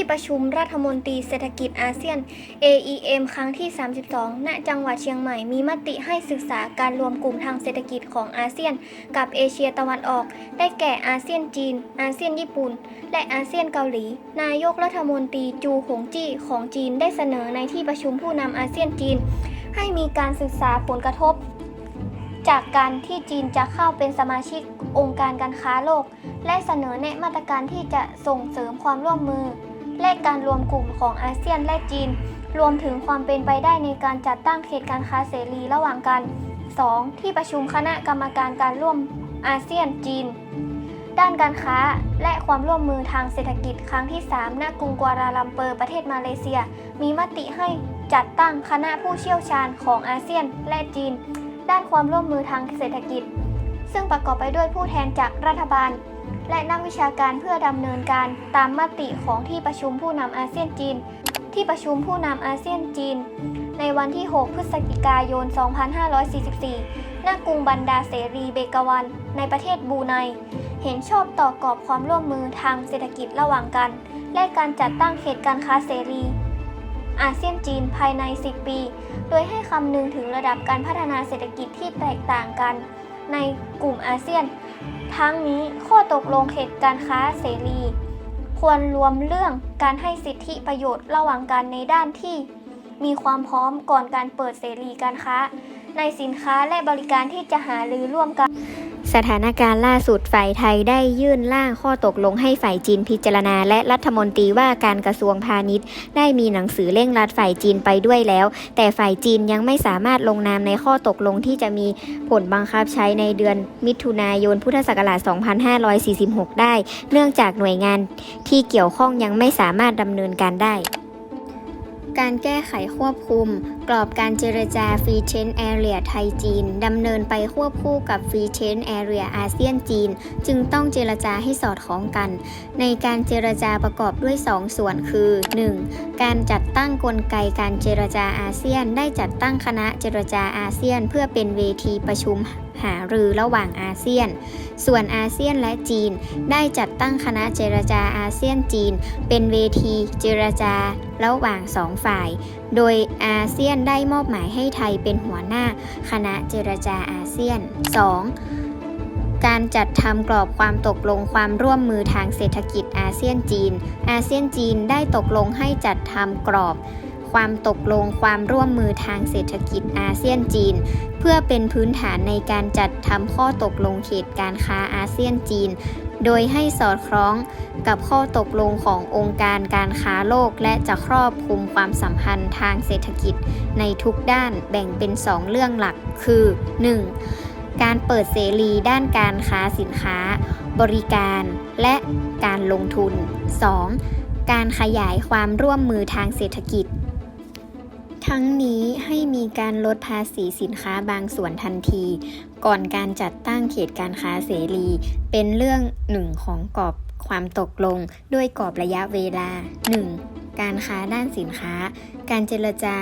ที่ประชุมรัฐมนตรีเศรษฐกิจอาเซียน AEM ครั้งที่ 32 ณ จังหวัดเชียงใหม่ มีมติให้ศึกษาการรวมกลุ่มทางเศรษฐกิจของอาเซียน กับเอเชียตะวันออก ได้แก่อาเซียนจีน อาเซียนญี่ปุ่น และอาเซียนเกาหลี นายกรัฐมนตรีจูหงจี้ของจีนได้เสนอในที่ประชุมผู้นำอาเซียนจีน ให้มีการศึกษาผลกระทบ จากการที่จีนจะเข้าเป็นสมาชิกองค์การการค้าโลก และเสนอแนะมาตรการที่จะส่งเสริมความร่วมมือ และการรวมกลุ่มของอาเซียนและจีน รวมถึงความเป็นไปได้ในการจัดตั้งเขตการค้าเสรีระหว่างกัน 2. ที่ประชุมคณะกรรมการการร่วมอาเซียนจีน ด้านการค้าและความร่วมมือทางเศรษฐกิจครั้งที่ 3 ณ กรุงกัวลาลัมเปอร์ประเทศมาเลเซีย มีมติให้จัดตั้งคณะผู้เชี่ยวชาญของอาเซียนและจีน ด้านความร่วมมือทางเศรษฐกิจ ซึ่งประกอบไปด้วยผู้แทนจากรัฐบาล และนักวิชาการเพื่อดำเนินการตามมติของที่ประชุมผู้นำอาเซียนจีน ที่ประชุมผู้นำอาเซียนจีน ในวันที่ 6 พฤศจิกายน 2544 ณ กรุงบันดาเสรีเบกาวัน ในประเทศบูไน เห็นชอบต่อกรอบความร่วมมือทางเศรษฐกิจระหว่างกัน และการจัดตั้งเขตการค้าเสรีอาเซียนจีนภายใน 10 ปี โดยให้คำนึงถึงระดับการพัฒนาเศรษฐกิจที่แตกต่างกัน ในกลุ่มอาเซียน ทั้งนี้ข้อตกลงเขตการค้าเสรี ควรรวมเรื่องการให้สิทธิประโยชน์ระหว่างกันในด้านที่ มีความพร้อมก่อนการเปิดเสรีการค้า ในสินค้าและบริการที่จะหารือร่วมกัน สถานการณ์ล่าสุดฝ่ายไทยได้ยื่นร่างข้อตกลงให้ฝ่ายจีนพิจารณา และรัฐมนตรีว่าการกระทรวงพาณิชย์ ได้มีหนังสือเร่งรัดฝ่ายจีนไปด้วยแล้ว แต่ฝ่ายจีนยังไม่สามารถลงนามในข้อตกลงที่จะมีผลบังคับใช้ในเดือนมิถุนายนพุทธศักราช 2546 ได้ เนื่องจากหน่วยงานที่เกี่ยวข้องยังไม่สามารถดำเนินการได้การแก้ไขควบคุม กรอบการเจรจา Free Trade Area ไทยจีนดำเนินไปควบคู่กับ Free Trade Area อาเซียนจีน จึงต้องเจรจาให้สอดคล้องกัน ในการเจรจาประกอบด้วย 2 ส่วนคือ 1. การจัดตั้งกลไกการเจรจาอาเซียน ได้จัดตั้งคณะเจรจาอาเซียน เพื่อเป็นเวทีประชุมหารือระหว่างอาเซียน ส่วนอาเซียนและจีน ได้จัดตั้งคณะเจรจาอาเซียนจีน เป็นเวทีเจรจาระหว่างสองฝ่าย โดยอาเซียนได้มอบหมายให้ไทยเป็นหัวหน้าคณะเจรจาอาเซียน 2. การจัดทำกรอบความตกลงความร่วมมือทางเศรษฐกิจอาเซียนจีน อาเซียนจีนได้ตกลงให้จัดทำกรอบความตกลงความร่วมมือทางเศรษฐกิจอาเซียนจีน เพื่อเป็นพื้นฐานในการจัดทำข้อตกลงเขตการค้าอาเซียนจีน โดยให้สอดคล้องกับข้อตกลงขององค์การการค้าโลก และจะครอบคลุมความสัมพันธ์ทางเศรษฐกิจในทุกด้านแบ่งเป็น 2 เรื่องหลัก คือ 1. การเปิดเสรีด้านการค้าสินค้า บริการและการลงทุน 2. การขยายความร่วมมือทางเศรษฐกิจ ทั้งนี้ให้มีการลดภาษีสินค้าบางส่วนทันที ก่อนการจัดตั้งเขตการค้าเสรี เป็นเรื่องหนึ่งของกรอบความตกลงด้วยกรอบระยะเวลา 1. การค้าด้านสินค้า การเจรจา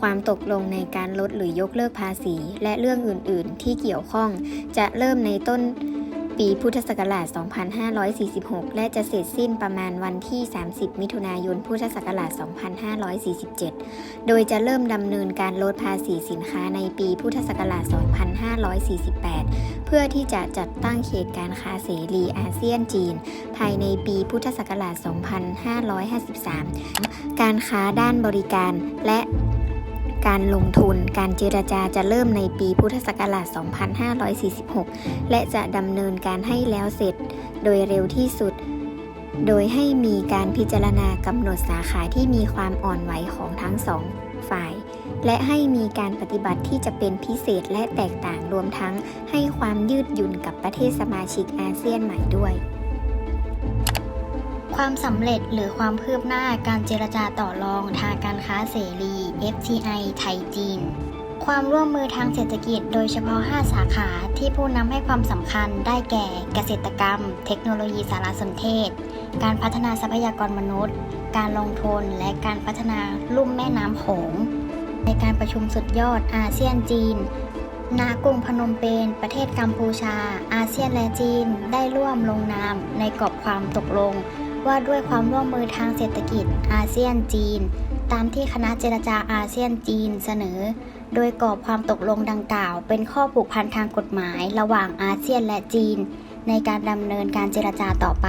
ความตกลงในการลดหรือยกเลิกภาษี และเรื่องอื่น ๆ ที่เกี่ยวข้องจะเริ่มในต้น ปีพุทธศักราช 2546 และจะเสร็จสิ้นประมาณวันที่ 30 มิถุนายน พุทธศักราช 2547 โดยจะเริ่มดำเนินการลดภาษีสินค้าในปีพุทธศักราช 2548 เพื่อที่จะจัดตั้งเขตการค้าเสรีอาเซียนจีน ภายในปีพุทธศักราช 2553 การค้าด้านบริการและ การลงทุนการเจรจาจะเริ่มในปีพุทธศักราช 2546 และจะดำเนินการให้แล้วเสร็จ โดยเร็วที่สุด โดยให้มีการพิจารณากำหนดสาขาที่มีความอ่อนไหวของทั้งสองฝ่าย และให้มีการปฏิบัติที่จะเป็นพิเศษและแตกต่างรวมทั้งให้ความยืดหยุ่นกับประเทศสมาชิกอาเซียนใหม่ด้วย ความสำเร็จหรือความคืบหน้าการเจรจาต่อรองทางการค้าเสรี FTI ไทยจีน ความร่วมมือทางเศรษฐกิจโดยเฉพาะ 5 สาขาที่ผู้นำให้ความสำคัญได้แก่เกษตรกรรม เทคโนโลยีสารสนเทศ การพัฒนาทรัพยากรมนุษย์ การลงทุนและการพัฒนาลุ่มแม่น้ำโขง ในการประชุมสุดยอดอาเซียนจีนณกรุงพนมเปญประเทศกัมพูชา อาเซียนและจีนได้ร่วมลงนามในกรอบความตกลง ว่าด้วยความร่วมมือทางเศรษฐกิจอาเซียนจีน ตามที่คณะเจรจาอาเซียนจีนเสนอ โดยกรอบความตกลงดังกล่าว เป็นข้อผูกพันทางกฎหมาย ระหว่างอาเซียนและจีน ในการดำเนินการเจรจาต่อไป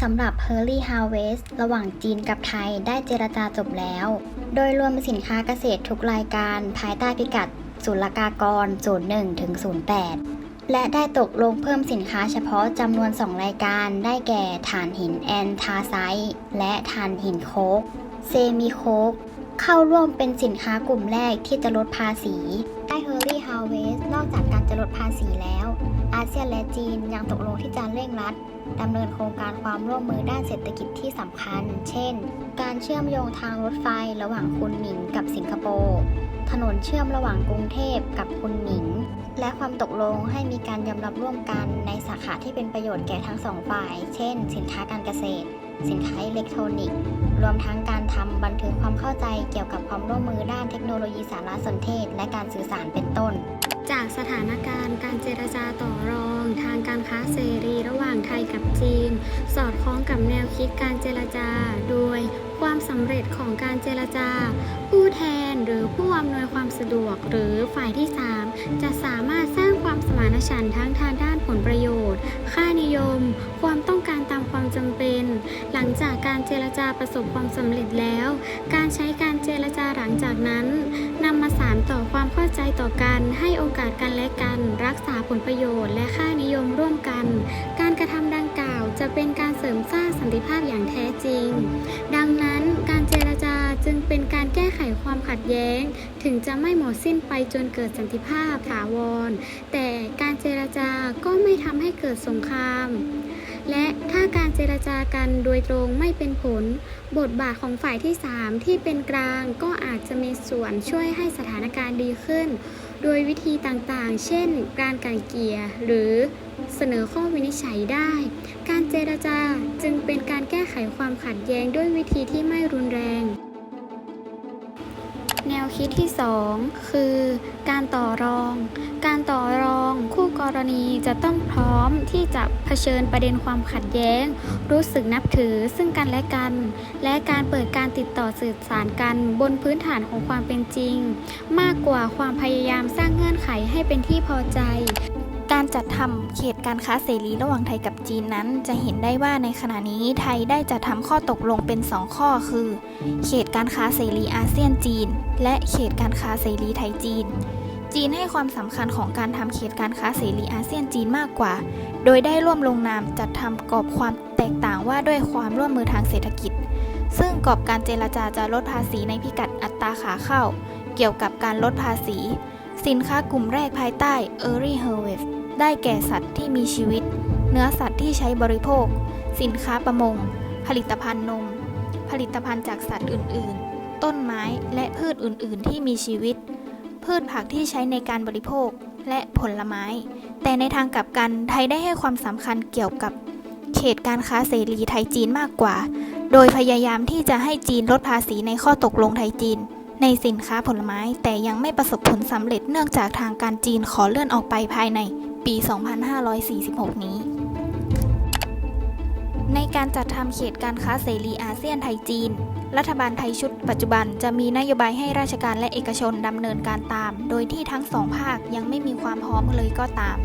สำหรับ h e r l y Harvest ระหว่างจีนกับไทยได้เจรจาจบแล้ว โดยรวมสินค้าเกษตรทุกรายการภายใต้พิกัดศุลกากร 01ถึง08 และได้ตกลงเพิ่มสินค้าเฉพาะจำนวน 2 รายการได้แก่ถ่านหินแอนทาไซต์และถ่านหินโคกเซมิโคกเข้าร่วมเป็นสินค้ากลุ่มแรกที่จะลดภาษี ได้ h e r l y Harvest นอกจากการจะลดภาษีแล้ว อาเซียนและจีนยังตกลงที่จะเร่งรัดดำเนินโครงการความร่วมมือด้านเศรษฐกิจที่สำคัญ เช่น การเชื่อมโยงทางรถไฟระหว่างคุนหมิงกับสิงคโปร์ ถนนเชื่อมระหว่างกรุงเทพกับคุนหมิง และความตกลงให้มีการยอมรับร่วมกันในสาขาที่เป็นประโยชน์แก่ทั้งสองฝ่าย เช่น สินค้าการเกษตร สินค้าอิเล็กทรอนิกส์ รวมทั้งการทำบันทึกความเข้าใจเกี่ยวกับความร่วมมือด้านเทคโนโลยีสารสนเทศ และการสื่อสารเป็นต้น จากสถานการณ์การเจรจาต่อรองทางการค้าเสรี ระหว่างไทยกับจีน สอดคล้องกับแนวคิดการเจรจา โดย ความสำเร็จของการเจรจา ผู้แทนหรือผู้อำนวยความสะดวกหรือฝ่ายที่ 3 จะสามารถสร้างความสมานฉันท์ทั้งทางด้านผลประโยชน์ ค่านิยม ความต้องการตามความจำเป็น หลังจากการเจรจาประสบความสำเร็จแล้ว การใช้การเจรจาหลังจากนั้นนำมาสานต่อความเข้าใจต่อกันให้โอกาสกันและกัน รักษาผลประโยชน์และค่านิยมร่วมกัน การกระทำดังกล่าวจะเป็นการเสริมสร้างสันติภาพอย่างแท้จริง ดัง ขัดแย้ง ถึงจะไม่หมดสิ้นไปจนเกิดสันติภาพถาวร แต่การเจรจาก็ไม่ทำให้เกิดสงคราม และถ้าการเจรจากันโดยตรงไม่เป็นผล บทบาทของฝ่ายที่ 3 ที่เป็นกลางก็อาจจะมีส่วนช่วยให้สถานการณ์ดีขึ้น โดยวิธีต่างๆ เช่น การไก่เกลี่ยหรือเสนอข้อวินิจฉัยได้ การเจรจาจึงเป็นการแก้ไขความขัดแย้งด้วยวิธีที่ไม่รุนแรง แนวคิดที่ 2 คือ การต่อรอง การต่อรองคู่กรณีจะต้องพร้อมที่จะเผชิญประเด็นความขัดแย้ง รู้สึกนับถือซึ่งกันและกัน และการเปิดการติดต่อสื่อสารกันบนพื้นฐานของความเป็นจริง มากกว่าความพยายามสร้างเงื่อนไขให้เป็นที่พอใจ การจัดทำเขตการค้าเสรีระหว่างไทยกับจีนนั้น จะเห็นได้ว่าในขณะนี้ไทยได้จัดทำข้อตกลงเป็น 2 ข้อคือ เขตการค้าเสรีอาเซียนจีน และเขตการค้าเสรีไทยจีน จีนให้ความสำคัญของการทำเขตการค้าเสรีอาเซียนจีนมากกว่า โดยได้ร่วมลงนามจัดทำกรอบความแตกต่างว่าด้วยความร่วมมือทางเศรษฐกิจ ซึ่งกรอบการเจรจาจะลดภาษีในพิกัดอัตราขาเข้า เกี่ยวกับการลดภาษีสินค้ากลุ่มแรกภายใต้ Early Harvest ได้แก่สัตว์ที่มีชีวิต เนื้อสัตว์ที่ใช้บริโภค สินค้าประมง ผลิตภัณฑ์นม ผลิตภัณฑ์จากสัตว์อื่น ๆ ต้นไม้และพืชอื่น ๆ ที่มีชีวิต พืชผักที่ใช้ในการบริโภคและผลไม้ แต่ในทางกลับกันไทยได้ให้ความสำคัญเกี่ยวกับ เขตการค้าเสรีไทยจีนมากกว่า โดยพยายามที่จะให้จีนลดภาษีในข้อตกลงไทยจีนในสินค้าผลไม้แต่ยังไม่ประสบผลสำเร็จเนื่องจากทางการจีนขอเลื่อนออกไปภายใน ปี 2546 นี้ ในการจัดทำเขตการค้าเสรีอาเซียนไทยจีน รัฐบาลไทยชุดปัจจุบันจะมีนโยบายให้ราชการและเอกชนดำเนินการตาม โดยที่ทั้งสองภาคยังไม่มีความพร้อมเลยก็ตาม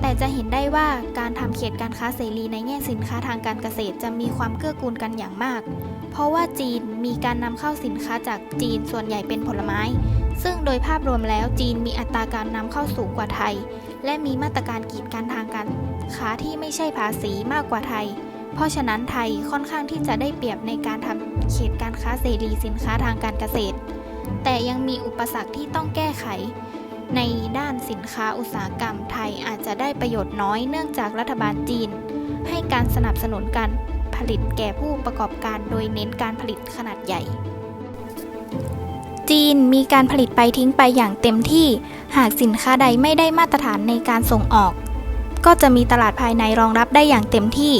แต่จะเห็นได้ว่าการทำเขตการค้าเสรีในแง่สินค้าทางการเกษตรจะมีความเกื้อกูลกันอย่างมาก เพราะว่าจีนมีการนำเข้าสินค้าจากจีนส่วนใหญ่เป็นผลไม้ ซึ่งโดยภาพรวมแล้วจีนมีอัตราการนำเข้าสูงกว่าไทย และมีมาตรการกีดกันทางการค้าที่ไม่ใช่ภาษีมากกว่าไทย เพราะฉะนั้นไทยค่อนข้างที่จะได้เปรียบในการทำเขตการค้าเสรีสินค้าทางการเกษตร แต่ยังมีอุปสรรคที่ต้องแก้ไข ในด้านสินค้าอุตสาหกรรมไทยอาจจะได้ประโยชน์น้อยเนื่องจากรัฐบาลจีน ให้การสนับสนุนการผลิตแก่ผู้ประกอบการโดยเน้นการผลิตขนาดใหญ่ จีนมีการผลิตไปทิ้งไปอย่างเต็มที่ หากสินค้าใดไม่ได้มาตรฐานในการส่งออก ก็จะมีตลาดภายในรองรับได้อย่างเต็มที่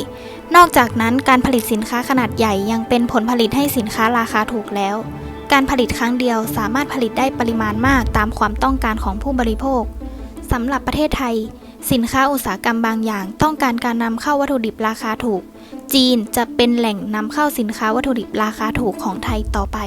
นอกจากนั้นการผลิตสินค้าขนาดใหญ่ยังเป็นผลผลิตให้สินค้าราคาถูกแล้ว การผลิตครั้งเดียวสามารถผลิตได้ปริมาณมากตามความต้องการของผู้บริโภคสำหรับประเทศไทย สินค้าอุตสาหกรรมบางอย่าง ต้องการการนำเข้าวัตถุดิบราคาถูก จีนจะเป็นแหล่งนำเข้าสินค้าวัตถุดิบราคาถูกของไทยต่อไป